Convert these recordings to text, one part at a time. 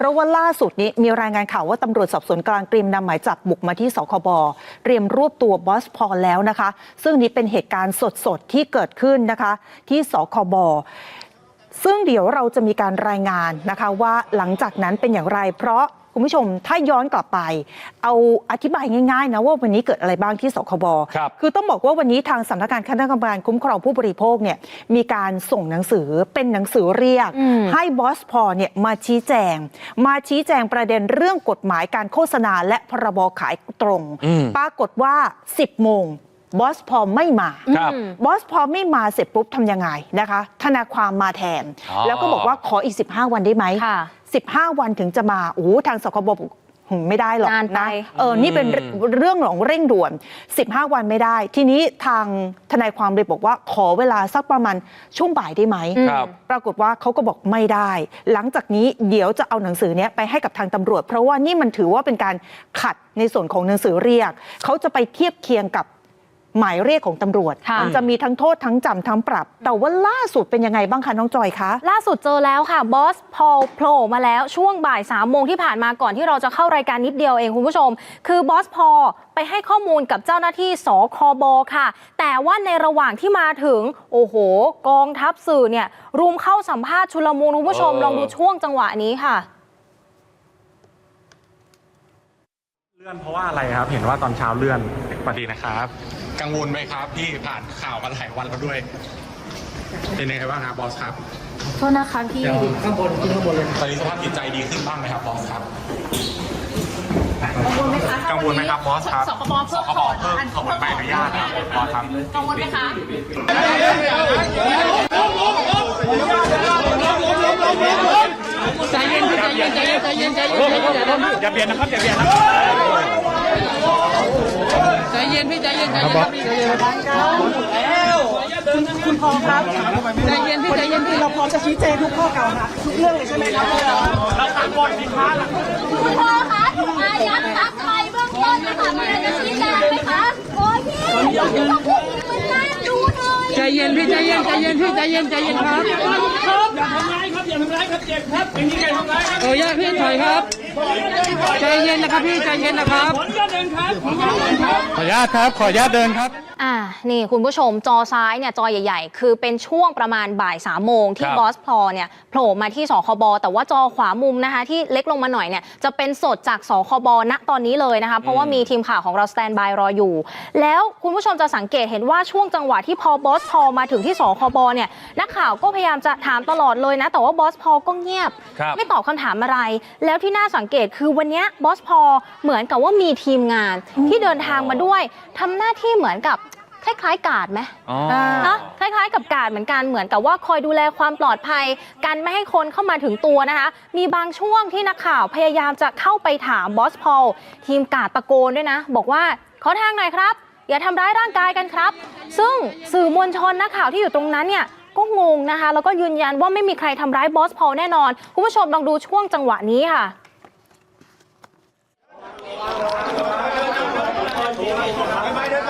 เพราะว่าล่าสุดนี้มีรายงานข่าวว่าตำรวจสอบสวนกลางเตรียมนำหมายจับบุกมาที่สคบเตรียมรวบตัวบอสพอลแล้วนะคะ ซึ่งนี้เป็นเหตุการณ์สดๆที่เกิดขึ้นนะคะ ที่สคบซึ่งเดี๋ยวเราจะมีการรายงานนะคะว่าหลังจากนั้นเป็นอย่างไรเพราะ คุณผู้ชม ถ้าย้อนกลับไป เอาอธิบายง่ายๆนะว่าวันนี้เกิดอะไรบ้างที่สคบครับคือต้องบอกว่าวันนี้ทางสำนักงานคณะกรรมการคุ้มครองผู้บริโภคเนี่ยมีการส่งหนังสือเป็นหนังสือเรียกอืมให้บอสพอเนี่ยมาชี้แจง มาชี้แจงประเด็นเรื่องกฎหมายการโฆษณาและพรบขายตรงอืมปรากฏว่า 10 โมงบอสพอไม่มาครับบอสพอไม่มาเสร็จปุ๊บทำยังไงนะคะ ธนาความมาแทนอ๋อแล้วก็บอกว่าขออีก 15 วันได้ไหมค่ะ 15 วันถึงจะมาโอ้โหทางสคบบอกหึไม่ได้หรอกนานไปเออนี่เป็นเรื่องของเร่งด่วน 15 วันไม่ได้ ทีนี้ทางทนายความเลยบอกว่าขอเวลาสักประมาณช่วงบ่ายได้ไหม ครับ ปรากฏว่าเขาก็บอกไม่ได้ หลังจากนี้เดี๋ยวจะเอาหนังสือเนี้ยไปให้กับทางตำรวจ เพราะว่านี่มันถือว่าเป็นการขัดในส่วนของหนังสือเรียก เขาจะไปเทียบเคียงกับ หมายเรียกของตำรวจ ค่ะ มัจะมีทั้งโทษทั้งจำทั้งปรับ แต่ว่าล่าสุดเป็นยังไงบ้างคะน้องจอยคะ ล่าสุดเจอแล้วค่ะบอสพอลโผล่มาแล้วช่วงบ่าย3ามโมงที่ผ่านมาก่อนที่เราจะเข้ารายการนิดเดียวเองคุณผู้ชม คือบอสพอลไปให้ข้อมูลกับเจ้าหน้าที่สคบค่ะ แต่ว่าในระหว่างที่มาถึง โอ้โห กองทัพสื่อเนี่ยรุมเข้าสัมภาษณ์ชุลมุนคุณผู้ชมเออ ลองดูช่วงจังหวะนี้ค่ะ เลื่อนเพราะว่าอะไรครับ เห็นว่าตอนเช้าเลื่อนสวัสดีนะครับ กังวลไหมครับที่ผ่านข่าวมาหลายวันแล้วด้วย เป็นยังไงบ้างครับบอสครับโทษนะคะพี่ตอนนี้สภาพจิตใจดีขึ้นบ้างไหมครับบอสครับกังวลไหมคะกังวลไหมครับบอสครับสคบเพิ่มสคบเพิ่มขอใบอนุญาตนะครับบอสครับกังวลไหมคะใจเย็นพี่ใจเย็นใจเย็นใจเย็นใจเย็นใจเย็นอย่าเบียดนะครับอย่าเบียดนะครับใจเย็นพี่ใจเย็นใจเย็นครับพี่ใจเย็นคุณพอครับใจเย็นพี่ใจเย็นพี่เราพร้อมจะชี้แจงทุกข้อกล่าวหาทุกเรื่องเลยใช่ไหมครับคุณพ่อคะถูกอายัดทรัพย์ไปเบื้องต้นนะคะมีอะไรจะชี้แจงไหมคะโอ้ยพี่ต้องพูดอย่างนี้มันน่าดูหน่อยใจเย็นพี่ใจเย็นใจเย็นพี่ใจเย็นใจเย็นครับ อย่าทำร้ายครับอย่าทำร้ายครับเจ็บครับอย่างนี้ใครทำร้ายครับเออญาติพี่ถอยครับ ใจเย็นนะครับพี่ใจเย็นนะครับผลก็เดินครับผลก็เดินครับ ขออนุญาตครับ ขออนุญาตเดินครับ อ่านี่คุณผู้ชมจอซ้ายเนี่ยจอใหญ่ ๆ คือเป็นช่วงประมาณบ่ายสามโมงที่ครับบอสพลอเนี่ยโผล่มาที่สคบแต่ว่าจอขวามุมนะคะที่เล็กลงมาหน่อยเนี่ยจะเป็นสดจากสคบณตอนนี้เลยนะคะเพราะว่ามีทีมข่าวของเราสแตนบายรออยู่ แล้วคุณผู้ชมจะสังเกตเห็นว่าช่วงจังหวะที่พอบอสพอมาถึงที่สคบเนี่ยนักข่าวก็พยายามจะถามตลอดเลยนะแต่ว่าบอสพอก็เงียบ ครับ ไม่ตอบคำถามอะไร แล้วที่น่าสังเกตคือวันเนี้ยบอสพอเหมือนกับว่ามีทีมงานที่เดินทางมาด้วยทำหน้าที่เหมือนกับ คล้าย ๆ กาดไหมอ๋อนะคล้าย ๆ กับกาดเหมือนกันเหมือนกับว่าคอยดูแลความปลอดภัยกันไม่ให้คนเข้ามาถึงตัวนะคะ มีบางช่วงที่นักข่าวพยายามจะเข้าไปถามบอสพอลทีมกาดตะโกนด้วยนะ บอกว่าขอทางหน่อยครับ อย่าทำร้ายร่างกายกันครับ ซึ่งสื่อมวลชนนักข่าวที่อยู่ตรงนั้นเนี่ยก็งงนะคะ แล้วก็ยืนยันว่าไม่มีใครทำร้ายบอสพอลแน่นอนคุณผู้ชมลองดูช่วงจังหวะนี้ค่ะโ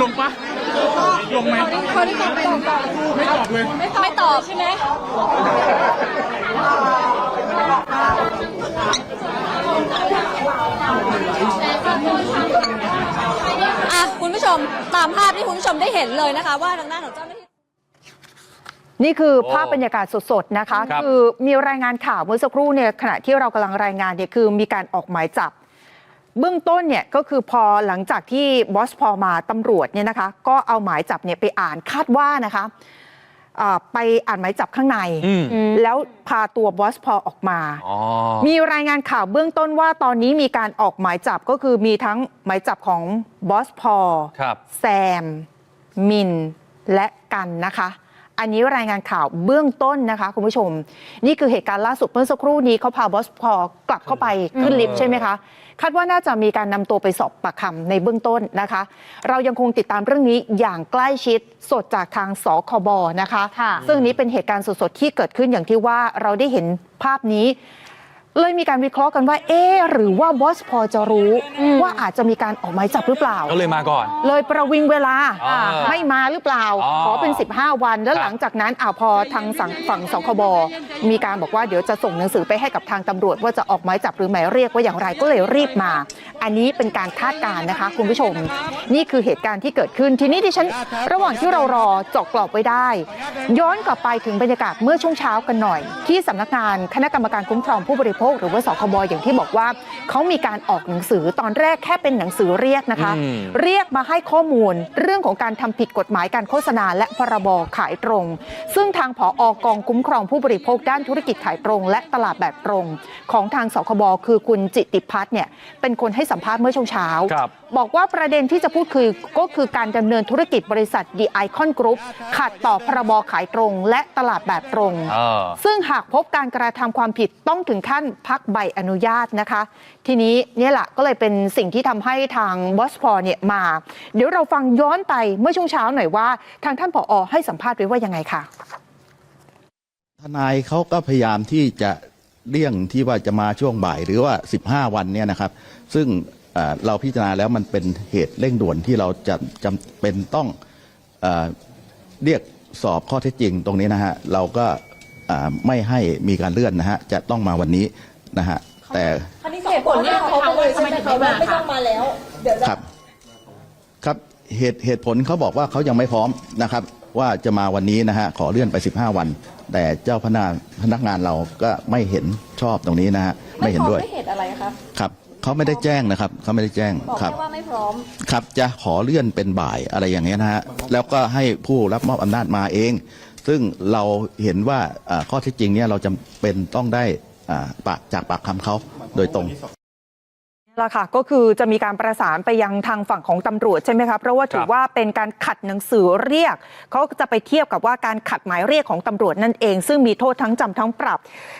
ลงปะลงไหมไม่ตอบเลยไม่ตอบใช่ไหมอะคุณผู้ชมตามภาพที่คุณผู้ชมได้เห็นเลยนะคะ ว่าทางด้านของเจ้า น้าที่นี่คือโอ้ภาพบรรยากาศสดๆนะคะครับคือมีรายงานข่าวเมื่อสักครู่เนี่ยขณะที่เรากำลังรายงานเนี่ยคือมีการออกหมายจับ เบื้องต้นเนี่ยก็คือพอหลังจากที่บอสพอมาตำรวจเนี่ยนะคะ ก็เอาหมายจับเนี่ยไปอ่านคาดว่านะคะอ่าไปอ่านหมายจับข้างในอืมแล้วพาตัวบอสพอออกมาอ๋อมีรายงานข่าวเบื้องต้นว่าตอนนี้มีการออกหมายจับก็คือมีทั้งหมายจับของบอสพอครับแซม มิน และกันนะคะ อันนี้รายงานข่าวเบื้องต้นนะคะคุณผู้ชม นี่คือเหตุการณ์ล่าสุดเมื่อสักครู่นี้เขาพาบอสพอกลับเข้าไปขึ้นลิฟต์ใช่ไหมคะคาดว่าน่าจะมีการนำตัวไปสอบปากคำในเบื้องต้นนะคะ เรายังคงติดตามเรื่องนี้อย่างใกล้ชิดสดจากทางสคบนะคะค่ะซึ่งนี้เป็นเหตุการณ์สดๆที่เกิดขึ้นอย่างที่ว่าเราได้เห็นภาพนี้ เลยมีการวิเคราะห์กันว่า เอ๊ะหรือว่าบอสพอจะรู้ว่าอาจจะมีการออกหมายจับหรือเปล่า ก็เลยมาก่อน เลยประวิงเวลาอ่าไม่มาหรือเปล่าอ๋อขอเป็น 15 วัน แล้วครับหลังจากนั้นอ่าพอทางฝั่งฝั่งสคบมีการบอกว่าเดี๋ยวจะส่งหนังสือไปให้กับทางตำรวจ ว่าจะออกหมายจับหรือหมายเรียกว่าอย่างไรก็เลยรีบมา อันนี้เป็นการคาดการณ์นะคะ คุณผู้ชม นี่คือเหตุการณ์ที่เกิดขึ้นทีนี้ดิฉัน ระหว่างที่เรารอเจาะกรอบไว้ได้ ย้อนกลับไปถึงบรรยากาศเมื่อช่วงเช้ากันหน่อย ที่สำนักงานคณะกรรมการคุ้มครองผู้บริโภคหรือว่าสคบอย่างที่บอกว่าเขามีการออกหนังสือตอนแรกแค่เป็นหนังสือเรียกนะคะอืมเรียกมาให้ข้อมูลเรื่องของการทำผิดกฎหมายการโฆษณาและพรบขายตรง ซึ่งทางผออกองคุ้มครองผู้บริโภคด้านธุรกิจขายตรง และตลาดแบบตรง ของทางสคบคือคุณจิตติพัฒน์เนี่ยเป็นคนให้สัมภาษณ์เมื่อช่วงเช้าครั บบอกว่าประเด็นที่จะพูดคือก็คือการดำเนินธุรกิจบริษัท The Icon Group ขัดต่อพรบขายตรง และตลาดแบบตรง เออ ซึ่งหากพบการกระทำความผิดต้องถึงขั้นพักใบอนุญาตนะคะ ทีนี้เนี่ยแหละก็เลยเป็นสิ่งที่ทำให้ทางบอสพอเนี่ยมา เดี๋ยวเราฟังย้อนไปเมื่อช่วงเช้าหน่อยว่า ทางท่านผอให้สัมภาษณ์ไว้ว่ายังไงค่ะ ทนายเขาก็พยายามที่จะเลี่ยงที่ว่าจะมาช่วงบ่ายหรือว่า 15 วันเนี่ยนะครับ ซึ่ง เอ่อเราพิจารณาแล้วมันเป็นเหตุเร่งด่วนที่เราจะจำเป็นต้องเออเรียกสอบข้อเท็จจริงตรงนี้นะฮะเราก็อ่าไม่ให้มีการเลื่อนนะฮะจะต้องมาวันนี้นะฮะแต่อันนี้เหตุผลเนี่ยเขาก็เลยใช่ไหมคะว่าไม่ต้องมาแล้วเดี๋ยวจะครับครับเหตุเหตุผลเขาบอกว่าเขายังไม่พร้อมนะครับ ว่าจะมาวันนี้นะฮะขอเลื่อนไป 15 วัน แต่เจ้าพนักพนักงานเราก็ไม่เห็นชอบตรงนี้นะฮะไม่เห็นด้วยไม่เหตุอะไรคะครับ เขาไม่ได้แจ้งนะครับเขาไม่ได้แจ้งบอกครับ แค่ว่าไม่พร้อม ครับจะขอเลื่อนเป็นบ่ายอะไรอย่างเงี้ยนะฮะแล้วก็ให้ผู้รับมอบอำนาจมาเอง ซึ่งเราเห็นว่าอ่าข้อเท็จจริงเนี่ยเราจำเป็นต้องได้อ่าปากจากปากคำเขาโดยตรง ละค่ะ ก็คือจะมีการประสานไปยังทางฝั่งของตำรวจใช่ไหมคะเพราะว่าถือว่าเป็นการขัดหนังสือเรียก เขาจะไปเทียบกับว่าการขัดหมายเรียกของตำรวจนั่นเอง ซึ่งมีโทษทั้งจำทั้งปรับ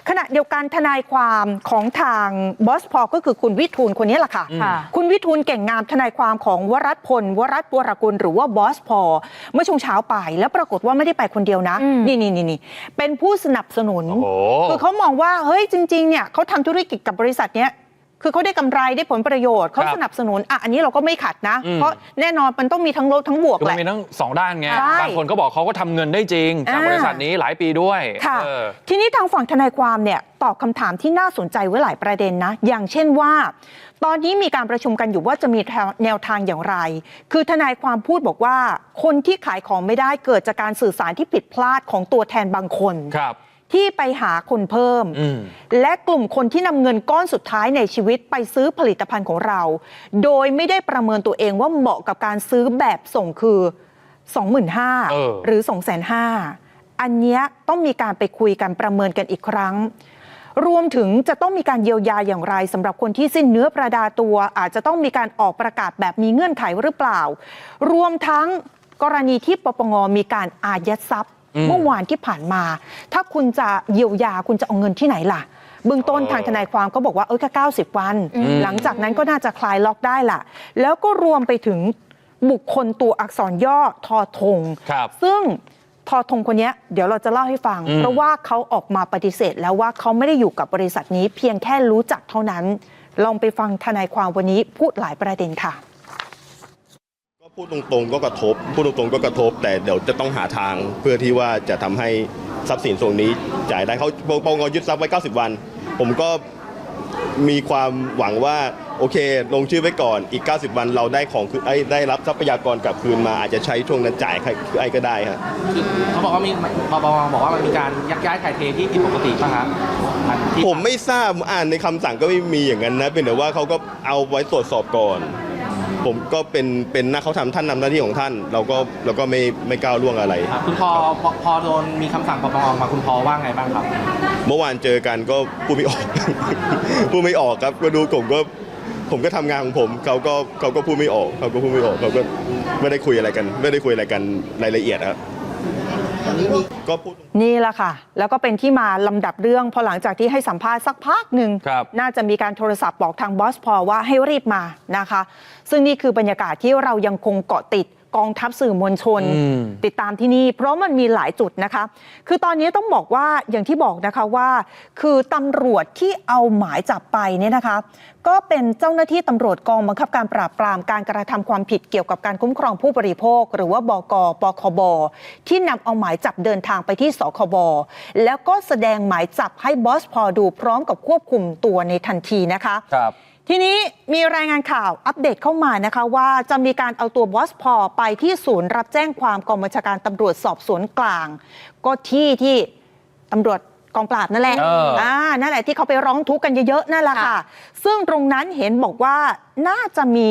ขณะเดียวกันทนายความของทางบอสพอก็คือคุณวิทูลคนนี้แหละค่ะค่ะ คุณวิทูลเก่งงามทนายความของวรัตพลวรัตวรกุลหรือว่าบอสพอเมื่อช่วงเช้าไป แล้วปรากฏว่าไม่ได้ไปคนเดียวนะอืมนี่นี่นี่นี่เป็นผู้สนับสนุนโอ้โหคือเขามองว่าเฮ้ยจริงๆเนี่ยเขาทำธุรกิจกับบริษัทเนี้ย คือเขาได้กำไรได้ผลประโยชน์เขาครับสนับสนุนอะอันนี้เราก็ไม่ขัดนะอืมเพราะแน่นอนมันต้องมีทั้งลบทั้งบวกคือแหมันละมีทั้งสองด้านไงใช่บางคนก็บอกเขาก็ทำเงินได้จริงจากอ่าบริษัทนี้หลายปีด้วยค่ะเออทีนี้ทางฝั่งทนายความเนี่ยตอบคำถามที่น่าสนใจไว้หลายประเด็นนะ อย่างเช่นว่า ตอนนี้มีการประชุมกันอยู่ว่าจะมีแนวทางอย่างไร คือทนายความพูดบอกว่า คนที่ขายของไม่ได้เกิดจากการสื่อสารที่ผิดพลาดของตัวแทนบางคนครับ ที่ไปหาคนเพิ่มอืมและกลุ่มคนที่นำเงินก้อนสุดท้ายในชีวิตไปซื้อผลิตภัณฑ์ของเรา โดยไม่ได้ประเมินตัวเองว่าเหมาะกับการซื้อแบบส่งคือ 25,000เออหรือ 2,500อันเนี้ยต้องมีการไปคุยกันประเมินกันอีกครั้ง รวมถึงจะต้องมีการเยียวยาอย่างไรสำหรับคนที่สิ้นเนื้อประดาตัว อาจจะต้องมีการออกประกาศแบบมีเงื่อนไขหรือเปล่า รวมทั้งกรณีที่ปปงมีการอายัดทรัพย์อืม เมื่อวานที่ผ่านมา ถ้าคุณจะเยียวยาคุณจะเอาเงินที่ไหนล่ะเบื้องต้นเออทางทนายความก็บอกว่าเออแค่90 วันอืมหลังจากนั้นก็น่าจะคลายล็อกได้ล่ะ แล้วก็รวมไปถึงบุคคลตัวอักษรย่อทอทงครับซึ่งทอทงคนเนี้ยเดี๋ยวเราจะเล่าให้ฟังอืมเพราะว่าเขาออกมาปฏิเสธ แล้วว่าเขาไม่ได้อยู่กับบริษัทนี้ เพียงแค่รู้จักเท่านั้น ลองไปฟังทนายความวันนี้พูดหลายประเด็นค่ะก็ พูดตรงๆก็กระทบพูดตรงๆก็กระทบ แต่เดี๋ยวจะต้องหาทางเพื่อที่ว่าจะทำให้ทรัพย์สินส่วนนี้จ่ายได้เขาปปงยึดทรัพย์ไว้ 90 วัน ผมก็มีความหวังว่าโอเค ลงชื่อไว้ก่อนอีก 90 วันเราได้ของคือไอ้ได้รับทรัพยากรกลับคืนมาอาจจะใช้ช่วงนั้นจ่ายใครไอ้ก็ได้ครับเขาบอกว่ามีปปงบอกว่ามันมีการยักย้ายถ่ายเทที่ผิดปกติป่ะครับอันที่ผมไม่ทราบอ่านในคำสั่งก็ไม่มีอย่างนั้นนะเป็นแต่ว่าเขาก็เอาไว้ตรวจสอบก่อน ผมก็เป็นเป็นหน้าเขาทำท่านนำหน้าที่ของท่าน เราก็เราก็ไม่ไม่ก้าวล่วงอะไร ครับคุณพอพอพอโดนมีคำสั่งปปงออกมาคุณพอว่าไงบ้างครับ เมื่อวานเจอกันก็พูดไม่ออก พูดไม่ออกครับ ก็ดูผมก็ผมก็ทำงานของผมเขาก็เขาก็พูดไม่ออกเขาก็พูดไม่ออกเขาก็ไม่ได้คุยอะไรกัน ไม่ได้คุยอะไรกันรายละเอียดครับก็พูด นี่แหละค่ะ แล้วก็เป็นที่มาลำดับเรื่อง พอหลังจากที่ให้สัมภาษณ์สักพักหนึ่งครับน่าจะมีการโทรศัพท์บอกทางบอสพอว่าให้รีบมานะคะ ซึ่งนี่คือบรรยากาศที่เรายังคงเกาะติด กองทัพสื่อมวลชนอืมติดตามที่นี่ เพราะมันมีหลายจุดนะคะ คือตอนนี้ต้องบอกว่าอย่างที่บอกนะคะว่า คือตำรวจที่เอาหมายจับไปเนี่ยนะคะ ก็เป็นเจ้าหน้าที่ตำรวจกองบังคับการปราบปรามการกระทำความผิดเกี่ยวกับการคุ้มครองผู้บริโภค หรือว่าบกปคบที่นำเอาหมายจับเดินทางไปที่สคบแล้วก็แสดงหมายจับให้บอสพอดูพร้อมกับควบคุมตัวในทันทีนะคะครับ ทีนี้มีรายงานข่าวอัปเดตเข้ามานะคะ ว่าจะมีการเอาตัวบอสพอไปที่ศูนย์รับแจ้งความกองบัญชาการตำรวจสอบสวนกลาง ก็ที่ที่ตำรวจกองปราบนั่นแหละเอออ่นั่นแหละที่เขาไปร้องทุกข์กันเยอะๆนั่นแหละค่ะ ซึ่งตรงนั้นเห็นบอกว่าน่าจะมี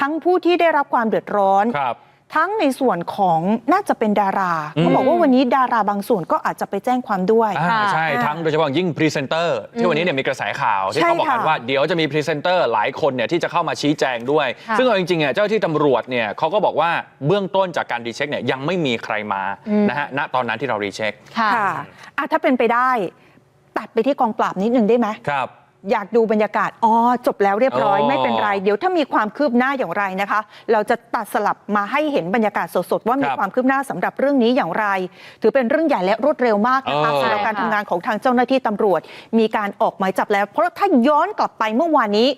ทั้งผู้ที่ได้รับความเดือดร้อนครับ ทั้งในส่วนของน่าจะเป็นดาราอืมเขาบอกว่าวันนี้ดาราบางส่วนก็อาจจะไปแจ้งความด้วย อ่าใช่อ่าทั้งโดยเฉพาะยิ่งพรีเซนเตอร์ที่วันนี้เนี่ยมีกระแสข่าว ที่ใช่เขาบอกกันค่ะว่าเดี๋ยวจะมีพรีเซนเตอร์หลายคนเนี่ยที่จะเข้ามาชี้แจงด้วย ค่ะซึ่งเอาจริงๆเนี่ยเจ้าที่ตำรวจเนี่ยเขาก็บอกว่าเบื้องต้นจากการรีเช็คเนี่ยยังไม่มีใครมานะฮะณตอนนั้นที่เรารีเช็คค่ะ ค่ะอะถ้าเป็นไปได้ ตัดไปที่กองปราบนิดนึงได้ไหม ครับ อยากดูบรรยากาศ อ๋อ จบแล้วเรียบร้อย อ๋อ ไม่เป็นไร เดี๋ยวถ้ามีความคืบหน้าอย่างไรนะคะ เราจะตัดสลับมาให้เห็นบรรยากาศสดๆ ว่ามีครับความคืบหน้าสำหรับเรื่องนี้อย่างไร ถือเป็นเรื่องใหญ่และรวดเร็วมากนะคะเออ สำหรับการใช่ทำค่ะงานของทางเจ้าหน้าที่ตำรวจ มีการออกหมายจับแล้ว เพราะถ้าย้อนกลับไปเมื่อวานนี้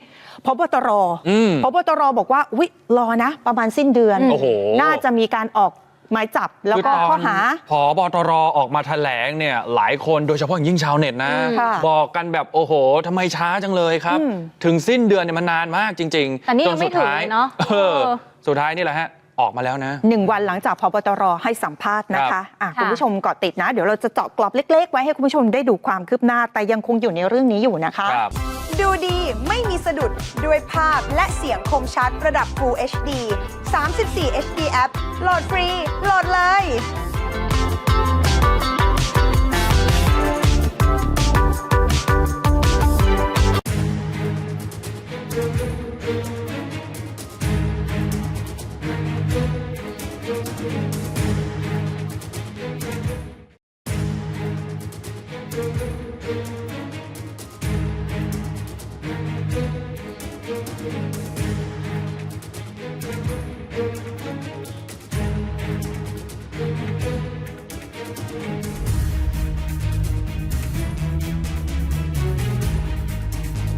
พบตรอืม พบตรบอกว่าวิรอนะ ประมาณสิ้นเดือน โอ้โห น่าจะมีการออก หมายจับแล้วก็คืตนข้อหา พอบตรออกมาแถลงเนี่ยหลายคนโดยเฉพาะอย่างยิ่งชาวเน็ตนะ ค่ะบอกกันแบบโอ้โหทำไมช้าจังเลยครับ อืม ถึงสิ้นเดือนเนี่ยมันนานมากจริงๆแต่นี่จยังไม่สุดท้ายถึงเลยเนอะเออเออ สุดท้ายนี่แหละฮะ ออกมาแล้วนะ หนึ่งวันหลังจากพบตรให้สัมภาษณ์นะครัคะบ อะค่ะ คุณผู้ชมเกาะติดนะ เดี๋ยวเราจะเจาะกรอบเล็ก ๆ ไว้ให้คุณผู้ชมได้ดูความคืบหน้า แต่ยังคงอยู่ในเรื่องนี้อยู่นะคะ ครับ ดูดีไม่มีสะดุดด้วยภาพและเสียงคมชัดระดับ Full HD 34 HD App โหลดฟรี โหลดเลย